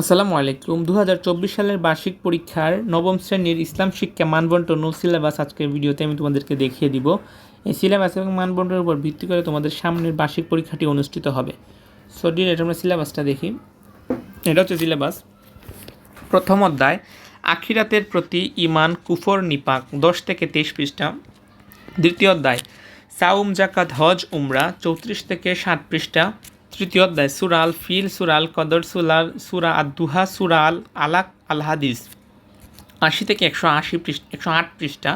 আসসালামু আলাইকুম। দু হাজার চব্বিশ সালের বার্ষিক পরীক্ষার নবম শ্রেণির ইসলাম শিক্ষা মানবন্টন ও সিলেবাস আজকের ভিডিওতে আমি তোমাদেরকে দেখিয়ে দিব। এই সিলেবাস এবং মানবন্টনের উপর ভিত্তি করে তোমাদের সামনের বার্ষিক পরীক্ষাটি অনুষ্ঠিত হবে। সো ডিরেক্ট আমরা সিলেবাসটা দেখি। এটা হচ্ছে সিলেবাস। প্রথম অধ্যায়, আখিরাতের প্রতি ইমান কুফর, নিপাক, দশ থেকে তেইশ পৃষ্ঠা। দ্বিতীয় অধ্যায়, সাউম, জাকাত, হজ, উমরা, চৌত্রিশ থেকে ষাট পৃষ্ঠা। তৃতীয় অধ্যায় সুরাল ফিল সুরাল কদর সুলাল সুরা আদুহা সুরাল আলাক আল হাদিস আশি থেকে একশো আশি পৃষ্ঠা, একশো আট পৃষ্ঠা।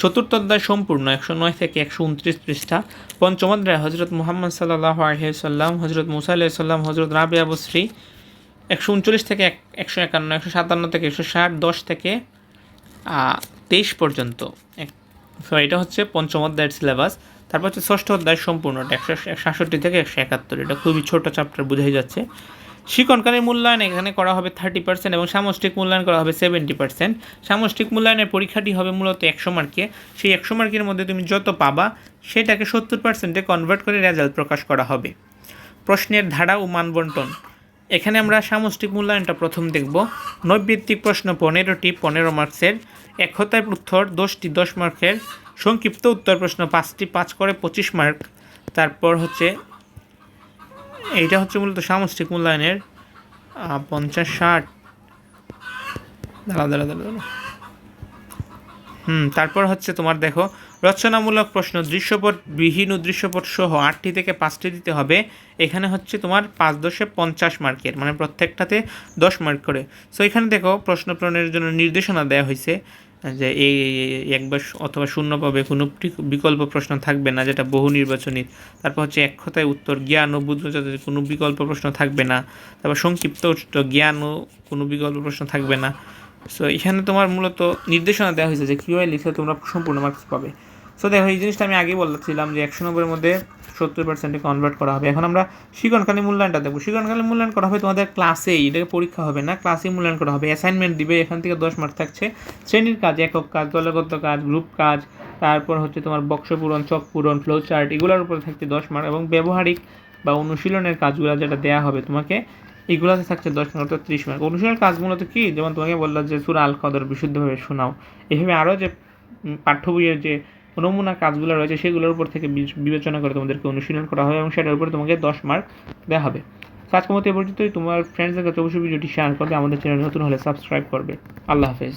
চতুর্থ অধ্যায় সম্পূর্ণ, একশো নয় থেকে একশো উনত্রিশ পৃষ্ঠা। পঞ্চম অধ্যায় হজরত মুহাম্মদ সাল্লাহ আলহিসাল্লাম হজরত মুসা আলাইসাল্লাম হজরত রাবে আবশ্রী একশো উনচল্লিশ থেকে এক, একশো একান্ন, একশো সাতান্ন থেকে একশো ষাট, দশ থেকে তেইশ পর্যন্ত। সো এটা হচ্ছে পঞ্চম অধ্যায়ের সিলেবাস তারপর হচ্ছে ষষ্ঠ অধ্যায় সম্পূর্ণটা, একশো সাতষট্টি থেকে একশো একাত্তর। এটা খুবই ছোট চ্যাপ্টার বোঝাই যাচ্ছে। শিকনকালের মূল্যায়ন এখানে করা হবে থার্টি পার্সেন্ট এবং সামষ্টিক মূল্যায়ন করা হবে সেভেন্টি পার্সেন্ট সামষ্টিক মূল্যায়নের পরীক্ষাটি হবে মূলত একশো মার্কে। সেই একশো মার্কের মধ্যে তুমি যত পাবা, সেটাকে সত্তর পার্সেন্টে কনভার্ট করে রেজাল্ট প্রকাশ করা হবে। প্রশ্নের ধারা ও মানবন্টন। এখানে আমরা সামষ্টিক মূল্যায়নটা প্রথম দেখব। নৈবৃত্তিক প্রশ্ন পনেরোটি, পনেরো মার্কসের। এক হতায় উত্তর দশটি, দশ মার্কের। সংক্ষিপ্ত উত্তর প্রশ্ন পাঁচটি, পাঁচ করে পঁচিশ মার্ক। তারপর হচ্ছে, এইটা হচ্ছে মূলত সামষ্টিক মূল্যায়নের পঞ্চাশ, ষাট। দাঁড়া দাঁড়া দাঁড়া দাঁড়া হুম, তারপর হচ্ছে তোমার দেখো, রচনামূলক প্রশ্ন, দৃশ্যপট, বিহীন দৃশ্যপট সহ আটটি থেকে পাঁচটি দিতে হবে। এখানে হচ্ছে তোমার পাঁচ দশে পঞ্চাশ মার্কের মানে প্রত্যেকটাতে দশ মার্ক করে। সো এখানে দেখো, প্রশ্ন পূরণের জন্য নির্দেশনা দেওয়া হয়েছে, যে এই একবার অথবা শূন্য পাবে কোনো বিকল্প প্রশ্ন থাকবে না, যেটা বহু নির্বাচনী। তারপর হচ্ছে এক কথায় উত্তর, জ্ঞান ও বুদ্ধজাতে কোনো বিকল্প প্রশ্ন থাকবে না। তারপর সংক্ষিপ্ত জ্ঞান ও কোনো বিকল্প প্রশ্ন থাকবে না। সো এখানে তোমার মূলত নির্দেশনা দেওয়া হয়েছে যে কীভাবে লিখে তোমরা সম্পূর্ণ মার্কস পাবে। সো দেখো, এই জিনিসটা আমি আগেই বলছিলাম যে একশো নব্বইয়ের মধ্যে সত্তর পার্সেন্টে কনভার্ট করা হবে। এখন আমরা শিকনকালী মূল্যায়নটা দেবো শিকনকালী মূল্যায়ন করা হবে তোমাদের ক্লাসেই এটাকে পরীক্ষা হবে না। ক্লাসেই মূল্যায়ন করা হবে। অ্যাসাইনমেন্ট দিবে, এখান থেকে দশ মার্ক থাকছে। শ্রেণির কাজ, একক কাজ, দলগত কাজ গ্রুপ কাজ, তারপর হচ্ছে তোমার বক্স পূরণ চক পূরণ ফ্লো চার্ট এগুলোর উপরে থাকছে দশ মার্ক এবং ব্যবহারিক বা অনুশীলনের কাজগুলো যেটা দেওয়া হবে তোমাকে এগুলোতে থাকছে দশ মার্ক অর্থাৎ ত্রিশ মার্ক অনুশীলন কাজ মূলত কি? যেমন তোমাকে বললাম যে সুরা, আল, কদর বিশুদ্ধভাবে শোনাও। এভাবে আরও যে পাঠ্য বইয়ের যে নমুনা কাজগুলো রয়েছে, সেগুলোর উপর থেকে বিবেচনা করে তোমাদেরকে অনুশীলন করা হবে এবং সেটার উপরে তোমাকে দশ মার্ক দেওয়া হবে। আজকের মতো এ পর্যন্তই। তোমার ফ্রেন্ডসদের কাছে অবশ্যই ভিডিওটি শেয়ার করবে। আমাদের চ্যানেল নতুন হলে সাবস্ক্রাইব করবে। আল্লাহ হাফেজ।